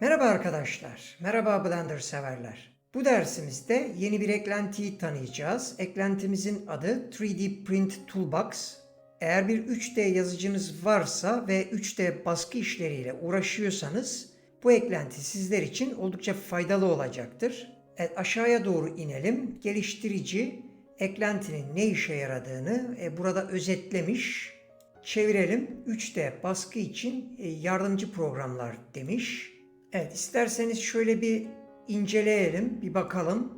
Merhaba arkadaşlar, merhaba Blender severler. Bu dersimizde yeni bir eklentiyi tanıyacağız. Eklentimizin adı 3D Print Toolbox. Eğer bir 3D yazıcınız varsa ve 3D baskı işleriyle uğraşıyorsanız bu eklenti sizler için oldukça faydalı olacaktır. Evet, aşağıya doğru inelim. Geliştirici eklentinin ne işe yaradığını e, burada özetlemiş. Çevirelim. 3D baskı için e, yardımcı programlar demiş. Evet isterseniz şöyle bir inceleyelim, bir bakalım.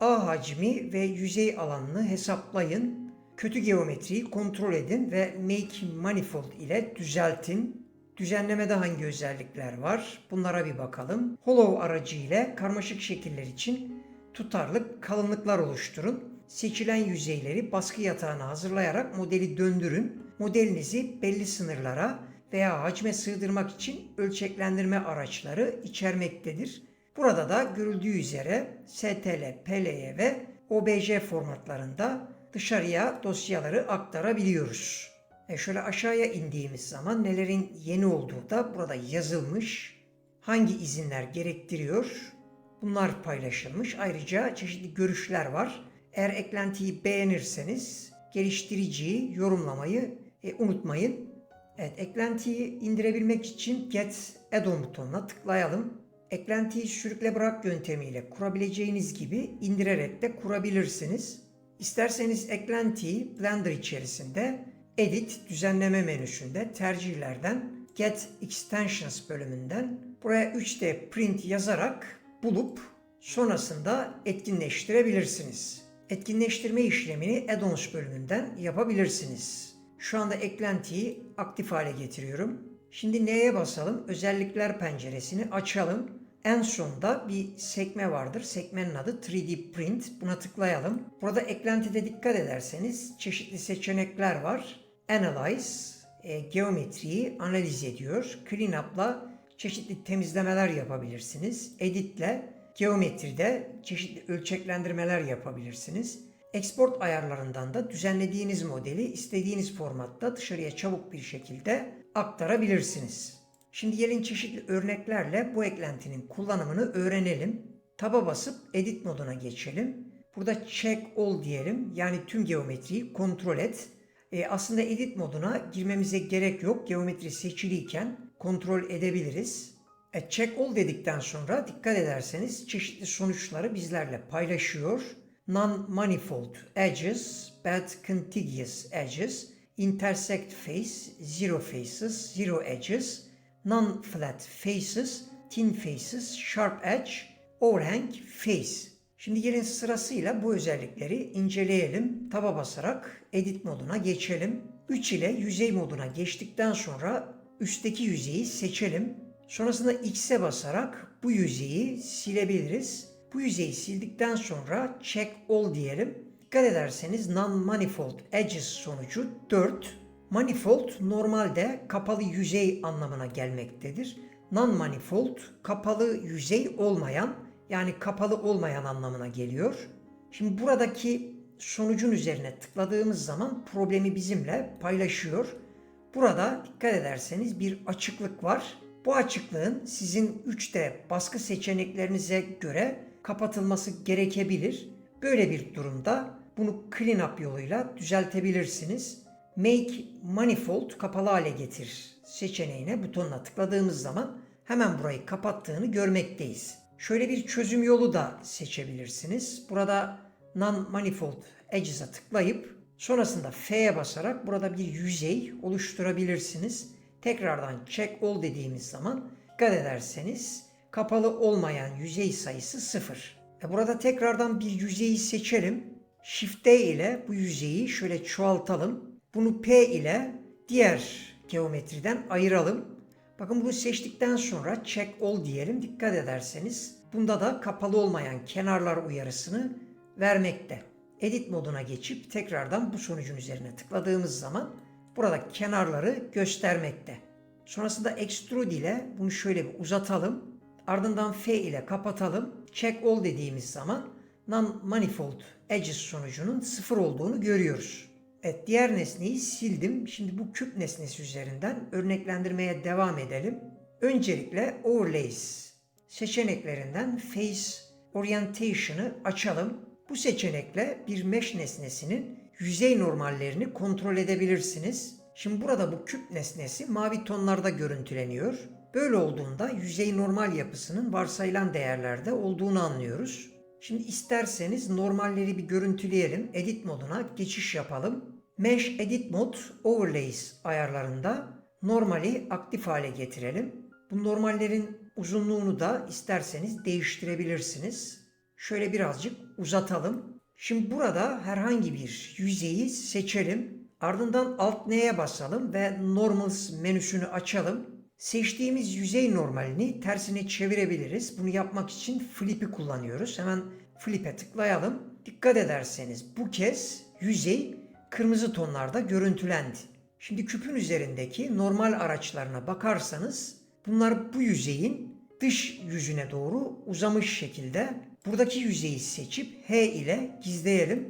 A hacmi ve yüzey alanını hesaplayın. Kötü geometriyi kontrol edin ve Make Manifold ile düzeltin. Düzenlemede hangi özellikler var? Bunlara bir bakalım. Hollow aracı ile karmaşık şekiller için tutarlı kalınlıklar oluşturun. Seçilen yüzeyleri baskı yatağına hazırlayarak modeli döndürün. Modelinizi belli sınırlara veya hacme sığdırmak için ölçeklendirme araçları içermektedir. Burada da görüldüğü üzere STL, PLY ve OBJ formatlarında dışarıya dosyaları aktarabiliyoruz. E şöyle aşağıya indiğimiz zaman nelerin yeni olduğu da burada yazılmış. Hangi izinler gerektiriyor? Bunlar paylaşılmış. Ayrıca çeşitli görüşler var. Eğer eklentiyi beğenirseniz geliştiriciyi yorumlamayı e, unutmayın. Evet, eklentiyi indirebilmek için Get Add-on butonuna tıklayalım. Eklentiyi sürükle bırak yöntemiyle kurabileceğiniz gibi indirerek de kurabilirsiniz. İsterseniz eklentiyi Blender içerisinde Edit düzenleme menüsünde tercihlerden Get Extensions bölümünden buraya 3D Print yazarak bulup sonrasında etkinleştirebilirsiniz. Etkinleştirme işlemini Add-ons bölümünden yapabilirsiniz. Şu anda eklentiyi aktif hale getiriyorum. Şimdi neye basalım? Özellikler penceresini açalım. En sonda bir sekme vardır. Sekmenin adı 3D Print. Buna tıklayalım. Burada eklentide dikkat ederseniz çeşitli seçenekler var. Analyze, e, geometriyi analiz ediyor. Cleanup'la çeşitli temizlemeler yapabilirsiniz. Edit'le geometride çeşitli ölçeklendirmeler yapabilirsiniz. Export ayarlarından da düzenlediğiniz modeli istediğiniz formatta dışarıya çabuk bir şekilde aktarabilirsiniz. Şimdi gelin çeşitli örneklerle bu eklentinin kullanımını öğrenelim. Taba basıp edit moduna geçelim. Burada check all diyelim. Yani tüm geometriyi kontrol et. E, aslında edit moduna girmemize gerek yok. Geometri seçiliyken kontrol edebiliriz. E, check all dedikten sonra dikkat ederseniz çeşitli sonuçları bizlerle paylaşıyor. Non-manifold edges, bad contiguous edges, intersect face, zero faces, zero edges, non-flat faces, thin faces, sharp edge, overhang face. Şimdi gelin sırasıyla bu özellikleri inceleyelim. Taba basarak edit moduna geçelim. 3 ile yüzey moduna geçtikten sonra üstteki yüzeyi seçelim. Sonrasında X'e basarak bu yüzeyi silebiliriz. Bu yüzeyi sildikten sonra check all diyelim. Dikkat ederseniz non-manifold edges sonucu 4. Manifold normalde kapalı yüzey anlamına gelmektedir. Non-manifold kapalı yüzey olmayan yani kapalı olmayan anlamına geliyor. Şimdi buradaki sonucun üzerine tıkladığımız zaman problemi bizimle paylaşıyor. Burada dikkat ederseniz bir açıklık var. Bu açıklığın sizin 3D baskı seçeneklerinize göre kapatılması gerekebilir. Böyle bir durumda bunu clean up yoluyla düzeltebilirsiniz. Make Manifold kapalı hale getir seçeneğine butonuna tıkladığımız zaman hemen burayı kapattığını görmekteyiz. Şöyle bir çözüm yolu da seçebilirsiniz. Burada Non-Manifold Edges'a tıklayıp sonrasında F'ye basarak burada bir yüzey oluşturabilirsiniz. Tekrardan Check All dediğimiz zaman dikkat ederseniz kapalı olmayan yüzey sayısı 0. E burada tekrardan bir yüzeyi seçelim. Shift D ile bu yüzeyi şöyle çoğaltalım. Bunu P ile diğer geometriden ayıralım. Bakın bunu seçtikten sonra check all diyelim. Dikkat ederseniz bunda da kapalı olmayan kenarlar uyarısını vermekte. Edit moduna geçip tekrardan bu sonucun üzerine tıkladığımız zaman burada kenarları göstermekte. Sonrasında extrude ile bunu şöyle bir uzatalım. Ardından F ile kapatalım. Check all dediğimiz zaman non-manifold edges sonucunun sıfır olduğunu görüyoruz. Evet diğer nesneyi sildim. Şimdi bu küp nesnesi üzerinden örneklendirmeye devam edelim. Öncelikle overlays seçeneklerinden Face Orientation'ı açalım. Bu seçenekle bir mesh nesnesinin yüzey normallerini kontrol edebilirsiniz. Şimdi burada bu küp nesnesi mavi tonlarda görüntüleniyor. Böyle olduğunda yüzey normal yapısının varsayılan değerlerde olduğunu anlıyoruz. Şimdi isterseniz normalleri bir görüntüleyelim. Edit moduna geçiş yapalım. Mesh Edit Mode Overlays ayarlarında normali aktif hale getirelim. Bu normallerin uzunluğunu da isterseniz değiştirebilirsiniz. Şöyle birazcık uzatalım. Şimdi burada herhangi bir yüzeyi seçelim. Ardından Alt N'ye basalım ve Normals menüsünü açalım. Seçtiğimiz yüzey normalini tersine çevirebiliriz. Bunu yapmak için Flip'i kullanıyoruz. Hemen Flip'e tıklayalım. Dikkat ederseniz bu kez yüzey kırmızı tonlarda görüntülendi. Şimdi küpün üzerindeki normal araçlarına bakarsanız bunlar bu yüzeyin dış yüzüne doğru uzamış şekilde. Buradaki yüzeyi seçip H ile gizleyelim.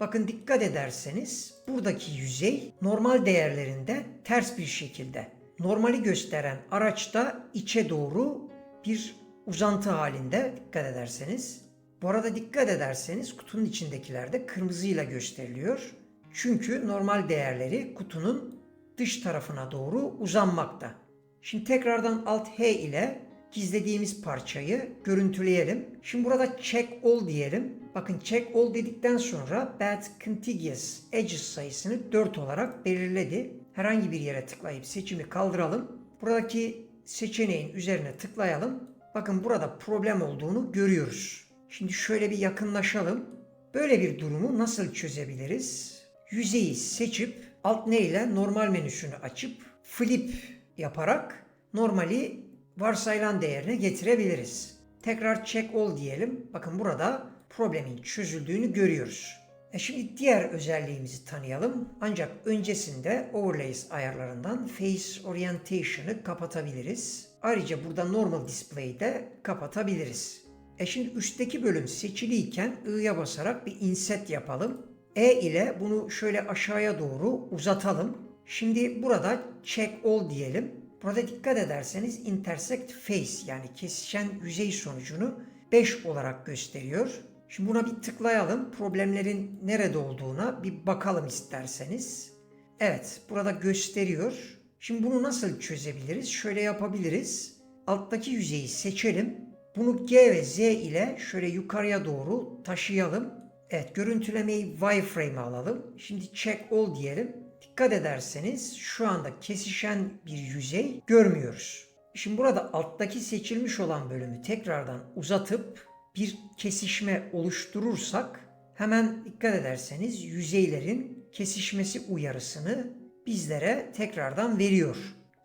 Bakın dikkat ederseniz buradaki yüzey normal değerlerinde ters bir şekilde. Normali gösteren araçta içe doğru bir uzantı halinde dikkat ederseniz. Bu arada dikkat ederseniz kutunun içindekiler de kırmızıyla gösteriliyor. Çünkü normal değerleri kutunun dış tarafına doğru uzanmakta. Şimdi tekrardan Alt H ile gizlediğimiz parçayı görüntüleyelim. Şimdi burada check all diyelim. Bakın check all dedikten sonra bad contiguous edges sayısını 4 olarak belirledi. Herhangi bir yere tıklayıp seçimi kaldıralım. Buradaki seçeneğin üzerine tıklayalım. Bakın burada problem olduğunu görüyoruz. Şimdi şöyle bir yakınlaşalım. Böyle bir durumu nasıl çözebiliriz? Yüzeyi seçip alt ne ile normal menüsünü açıp flip yaparak normali varsayılan değerine getirebiliriz. Tekrar check all diyelim. Bakın burada problemin çözüldüğünü görüyoruz. E şimdi diğer özelliğimizi tanıyalım. Ancak öncesinde Overlays ayarlarından Face Orientation'ı kapatabiliriz. Ayrıca burada Normal Display'i de kapatabiliriz. E şimdi üstteki bölüm seçiliyken I'ya basarak bir inset yapalım. E ile bunu şöyle aşağıya doğru uzatalım. Şimdi burada check all diyelim. Burada dikkat ederseniz intersect face yani kesişen yüzey sonucunu 5 olarak gösteriyor. Şimdi buna bir tıklayalım. Problemlerin nerede olduğuna bir bakalım isterseniz. Evet, burada gösteriyor. Şimdi bunu nasıl çözebiliriz? Şöyle yapabiliriz. Alttaki yüzeyi seçelim. Bunu G ve Z ile şöyle yukarıya doğru taşıyalım. Evet, görüntülemeyi wireframe alalım. Şimdi check all diyelim. Dikkat ederseniz şu anda kesişen bir yüzey görmüyoruz. Şimdi burada alttaki seçilmiş olan bölümü tekrardan uzatıp bir kesişme oluşturursak hemen dikkat ederseniz yüzeylerin kesişmesi uyarısını bizlere tekrardan veriyor.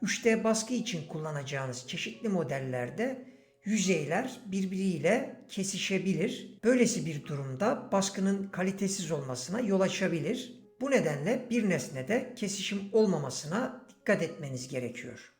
3D baskı için kullanacağınız çeşitli modellerde yüzeyler birbiriyle kesişebilir. Böylesi bir durumda baskının kalitesiz olmasına yol açabilir. Bu nedenle bir nesnede kesişim olmamasına dikkat etmeniz gerekiyor.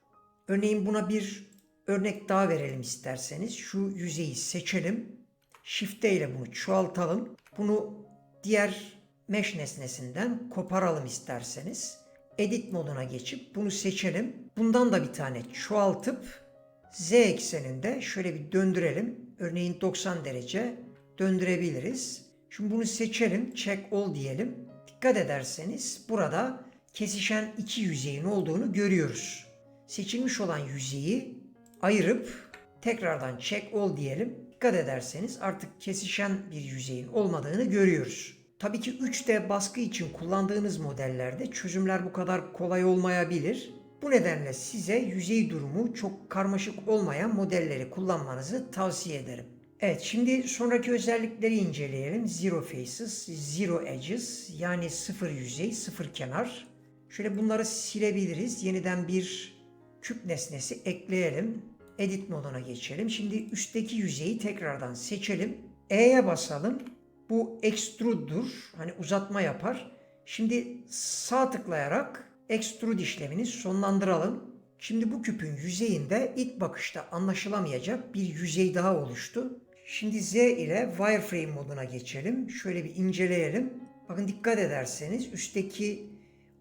Örneğin buna bir örnek daha verelim isterseniz. Şu yüzeyi seçelim. Shift ile bunu çoğaltalım. Bunu diğer mesh nesnesinden koparalım isterseniz. Edit moduna geçip bunu seçelim. Bundan da bir tane çoğaltıp Z ekseninde şöyle bir döndürelim. Örneğin 90 derece döndürebiliriz. Şimdi bunu seçelim. Check all diyelim. Dikkat ederseniz burada kesişen iki yüzeyin olduğunu görüyoruz. Seçilmiş olan yüzeyi ayırıp tekrardan check all diyelim. Dikkat ederseniz artık kesişen bir yüzeyin olmadığını görüyoruz. Tabii ki 3D baskı için kullandığınız modellerde çözümler bu kadar kolay olmayabilir. Bu nedenle size yüzey durumu çok karmaşık olmayan modelleri kullanmanızı tavsiye ederim. Evet şimdi sonraki özellikleri inceleyelim. Zero faces, zero edges yani sıfır yüzey, sıfır kenar. Şöyle bunları silebiliriz. Yeniden bir küp nesnesi ekleyelim. Edit moduna geçelim. Şimdi üstteki yüzeyi tekrardan seçelim. E'ye basalım. Bu extrude'dur. Hani uzatma yapar. Şimdi sağ tıklayarak extrude işlemini sonlandıralım. Şimdi bu küpün yüzeyinde ilk bakışta anlaşılamayacak bir yüzey daha oluştu. Şimdi Z ile wireframe moduna geçelim. Şöyle bir inceleyelim. Bakın dikkat ederseniz üstteki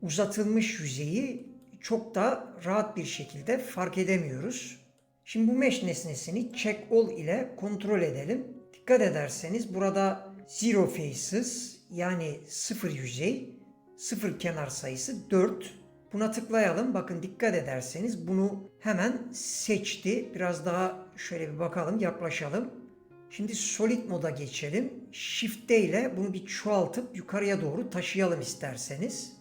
uzatılmış yüzeyi çok da rahat bir şekilde fark edemiyoruz. Şimdi bu mesh nesnesini check all ile kontrol edelim. Dikkat ederseniz burada zero faces yani sıfır yüzey, sıfır kenar sayısı 4. Buna tıklayalım. Bakın dikkat ederseniz bunu hemen seçti. Biraz daha şöyle bir bakalım, yaklaşalım. Şimdi solid moda geçelim. Shift D ile bunu bir çoğaltıp yukarıya doğru taşıyalım isterseniz.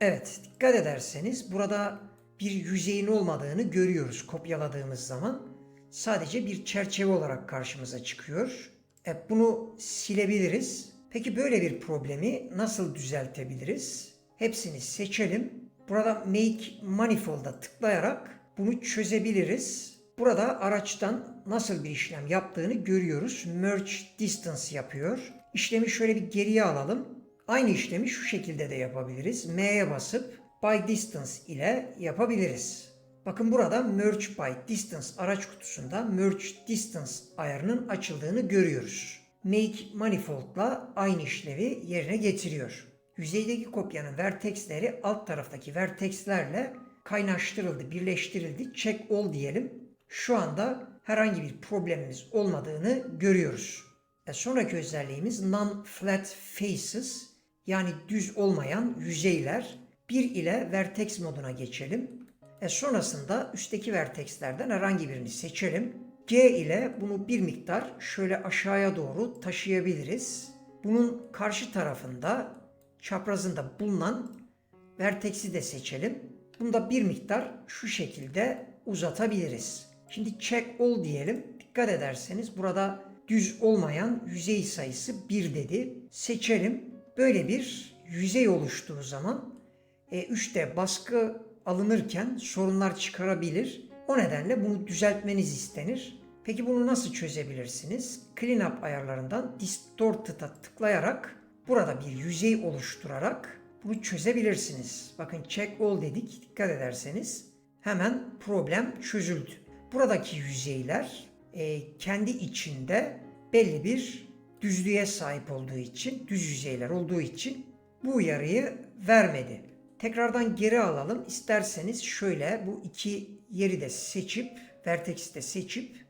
Evet, dikkat ederseniz burada bir yüzeyin olmadığını görüyoruz kopyaladığımız zaman. Sadece bir çerçeve olarak karşımıza çıkıyor. E, bunu silebiliriz. Peki böyle bir problemi nasıl düzeltebiliriz? Hepsini seçelim. Burada Make Manifold'a tıklayarak bunu çözebiliriz. Burada araçtan nasıl bir işlem yaptığını görüyoruz. Merge Distance yapıyor. İşlemi şöyle bir geriye alalım. Aynı işlemi şu şekilde de yapabiliriz. M'ye basıp By Distance ile yapabiliriz. Bakın burada Merge by Distance araç kutusunda Merge Distance ayarının açıldığını görüyoruz. Make Manifold'la aynı işlevi yerine getiriyor. Yüzeydeki kopyanın vertexleri alt taraftaki vertexlerle kaynaştırıldı, birleştirildi. Check all diyelim. Şu anda herhangi bir problemimiz olmadığını görüyoruz. E sonraki özelliğimiz non-flat faces yani düz olmayan yüzeyler. 1 ile vertex moduna geçelim. E sonrasında üstteki vertexlerden herhangi birini seçelim. G ile bunu bir miktar şöyle aşağıya doğru taşıyabiliriz. Bunun karşı tarafında çaprazında bulunan vertex'i de seçelim. Bunu da bir miktar şu şekilde uzatabiliriz. Şimdi check all diyelim. Dikkat ederseniz burada düz olmayan yüzey sayısı 1 dedi. Seçelim. Böyle bir yüzey oluştuğu zaman e, 3D baskı alınırken sorunlar çıkarabilir. O nedenle bunu düzeltmeniz istenir. Peki bunu nasıl çözebilirsiniz? Clean Up ayarlarından Distorted'a tıklayarak burada bir yüzey oluşturarak bunu çözebilirsiniz. Bakın check all dedik. Dikkat ederseniz hemen problem çözüldü. Buradaki yüzeyler e, kendi içinde belli bir düzlüğe sahip olduğu için, düz yüzeyler olduğu için bu uyarıyı vermedi. Tekrardan geri alalım. İsterseniz şöyle bu iki yeri de seçip, vertex'i de seçip,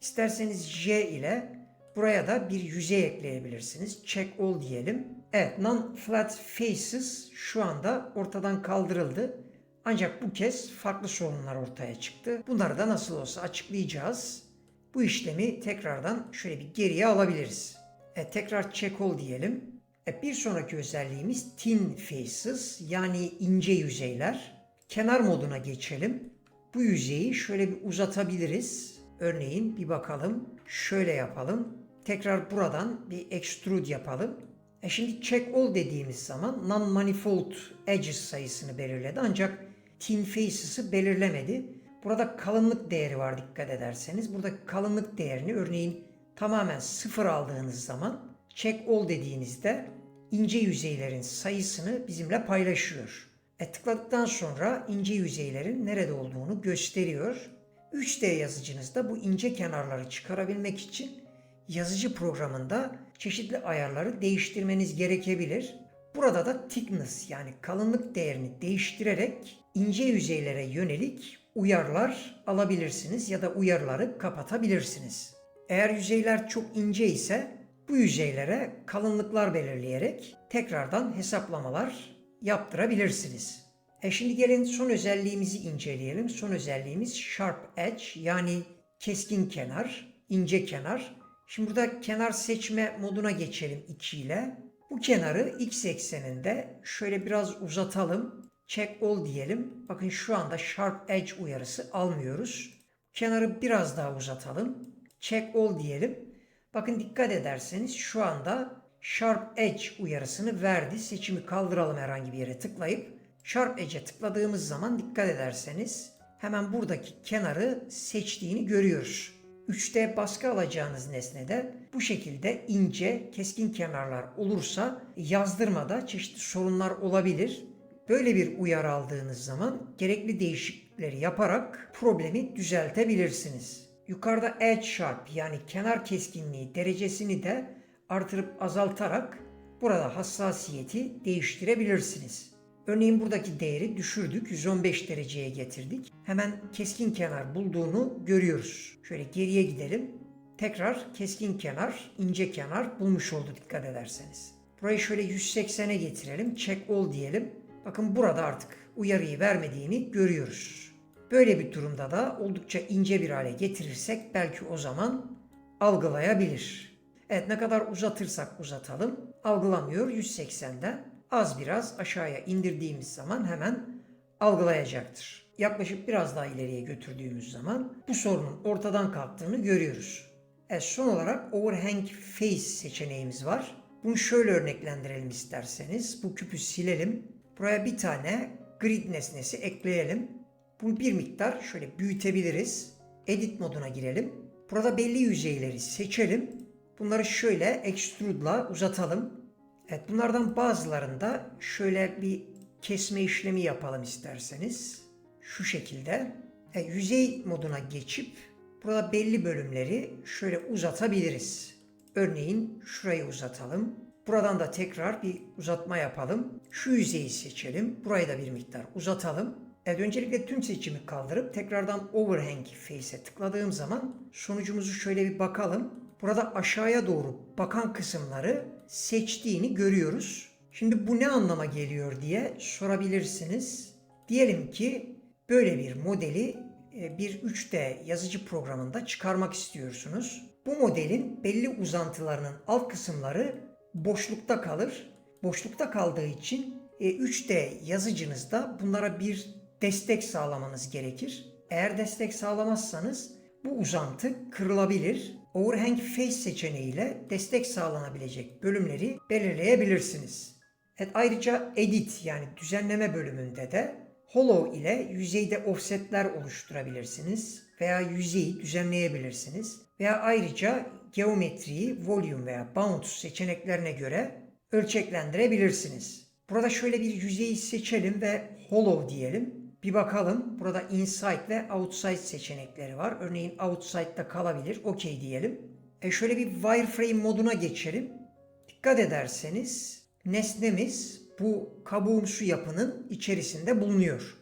isterseniz J ile buraya da bir yüzey ekleyebilirsiniz. Check all diyelim. Evet, non-flat faces şu anda ortadan kaldırıldı. Ancak bu kez farklı sorunlar ortaya çıktı. Bunları da nasıl olsa açıklayacağız. Bu işlemi tekrardan şöyle bir geriye alabiliriz. E, tekrar check all diyelim. E, bir sonraki özelliğimiz thin faces yani ince yüzeyler. Kenar moduna geçelim. Bu yüzeyi şöyle bir uzatabiliriz. Örneğin bir bakalım. Şöyle yapalım. Tekrar buradan bir extrude yapalım. E şimdi check all dediğimiz zaman non-manifold edges sayısını belirledi ancak thin faces'ı belirlemedi. Burada kalınlık değeri var dikkat ederseniz. Burada kalınlık değerini örneğin tamamen sıfır aldığınız zaman check all dediğinizde ince yüzeylerin sayısını bizimle paylaşıyor. E tıkladıktan sonra ince yüzeylerin nerede olduğunu gösteriyor. 3D yazıcınızda bu ince kenarları çıkarabilmek için yazıcı programında çeşitli ayarları değiştirmeniz gerekebilir. Burada da thickness yani kalınlık değerini değiştirerek ince yüzeylere yönelik uyarılar alabilirsiniz ya da uyarıları kapatabilirsiniz. Eğer yüzeyler çok ince ise bu yüzeylere kalınlıklar belirleyerek tekrardan hesaplamalar yaptırabilirsiniz. E şimdi gelin son özelliğimizi inceleyelim. Son özelliğimiz Sharp Edge yani keskin kenar, ince kenar. Şimdi burada kenar seçme moduna geçelim 2 ile. Bu kenarı x ekseninde şöyle biraz uzatalım. Check all diyelim. Bakın şu anda Sharp Edge uyarısı almıyoruz. Kenarı biraz daha uzatalım. Check all diyelim. Bakın dikkat ederseniz şu anda Sharp Edge uyarısını verdi. Seçimi kaldıralım herhangi bir yere tıklayıp. Sharp Edge'e tıkladığımız zaman dikkat ederseniz hemen buradaki kenarı seçtiğini görüyoruz. 3D baskı alacağınız nesnede bu şekilde ince, keskin kenarlar olursa yazdırmada çeşitli sorunlar olabilir. Böyle bir uyarı aldığınız zaman gerekli değişiklikleri yaparak problemi düzeltebilirsiniz. Yukarıda edge sharp yani kenar keskinliği derecesini de artırıp azaltarak burada hassasiyeti değiştirebilirsiniz. Örneğin buradaki değeri düşürdük, 115 dereceye getirdik. Hemen keskin kenar bulduğunu görüyoruz. Şöyle geriye gidelim. Tekrar keskin kenar, ince kenar bulmuş oldu dikkat ederseniz. Burayı şöyle 180'e getirelim. Check all diyelim. Bakın burada artık uyarıyı vermediğini görüyoruz. Böyle bir durumda da oldukça ince bir hale getirirsek belki o zaman algılayabilir. Evet ne kadar uzatırsak uzatalım algılamıyor 180'den az biraz aşağıya indirdiğimiz zaman hemen algılayacaktır. Yaklaşık biraz daha ileriye götürdüğümüz zaman bu sorunun ortadan kalktığını görüyoruz. E son olarak overhang face seçeneğimiz var. Bunu şöyle örneklendirelim isterseniz. Bu küpü silelim. Buraya bir tane grid nesnesi ekleyelim. Bunu bir miktar şöyle büyütebiliriz. Edit moduna girelim. Burada belli yüzeyleri seçelim. Bunları şöyle extrude'la uzatalım. Evet bunlardan bazılarında şöyle bir kesme işlemi yapalım isterseniz. Şu şekilde. E, yüzey moduna geçip burada belli bölümleri şöyle uzatabiliriz. Örneğin şurayı uzatalım. Buradan da tekrar bir uzatma yapalım. Şu yüzeyi seçelim. Burayı da bir miktar uzatalım. Evet, öncelikle tüm seçimi kaldırıp tekrardan overhang face'e tıkladığım zaman sonucumuzu şöyle bir bakalım. Burada aşağıya doğru bakan kısımları seçtiğini görüyoruz. Şimdi bu ne anlama geliyor diye sorabilirsiniz. Diyelim ki böyle bir modeli e, bir 3D yazıcı programında çıkarmak istiyorsunuz. Bu modelin belli uzantılarının alt kısımları boşlukta kalır. Boşlukta kaldığı için e, 3D yazıcınızda bunlara bir destek sağlamanız gerekir. Eğer destek sağlamazsanız bu uzantı kırılabilir. Overhang Face seçeneğiyle destek sağlanabilecek bölümleri belirleyebilirsiniz. Evet, ayrıca Edit yani düzenleme bölümünde de Hollow ile yüzeyde offsetler oluşturabilirsiniz veya yüzeyi düzenleyebilirsiniz veya ayrıca geometriyi volume veya bounce seçeneklerine göre ölçeklendirebilirsiniz. Burada şöyle bir yüzeyi seçelim ve Hollow diyelim. Bir bakalım. Burada inside ve outside seçenekleri var. Örneğin outside'da kalabilir. OK diyelim. E şöyle bir wireframe moduna geçelim. Dikkat ederseniz nesnemiz bu kabuğumsu yapının içerisinde bulunuyor.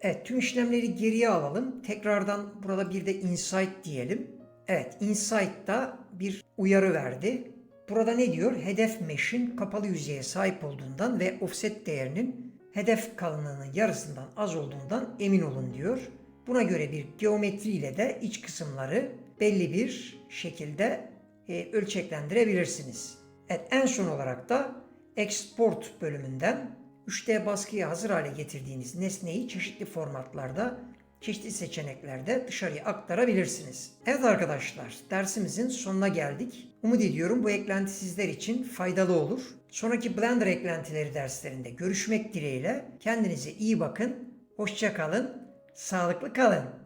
Evet tüm işlemleri geriye alalım. Tekrardan burada bir de inside diyelim. Evet inside'da bir uyarı verdi. Burada ne diyor? Hedef mesh'in kapalı yüzeye sahip olduğundan ve offset değerinin hedef kalınlığının yarısından az olduğundan emin olun diyor. Buna göre bir geometri ile de iç kısımları belli bir şekilde e, ölçeklendirebilirsiniz. Evet en son olarak da export bölümünden 3D baskıya hazır hale getirdiğiniz nesneyi çeşitli formatlarda, çeşitli seçeneklerde dışarıya aktarabilirsiniz. Evet arkadaşlar, dersimizin sonuna geldik. Umut ediyorum bu eklenti sizler için faydalı olur. Sonraki Blender eklentileri derslerinde görüşmek dileğiyle. Kendinize iyi bakın, hoşça kalın, sağlıklı kalın.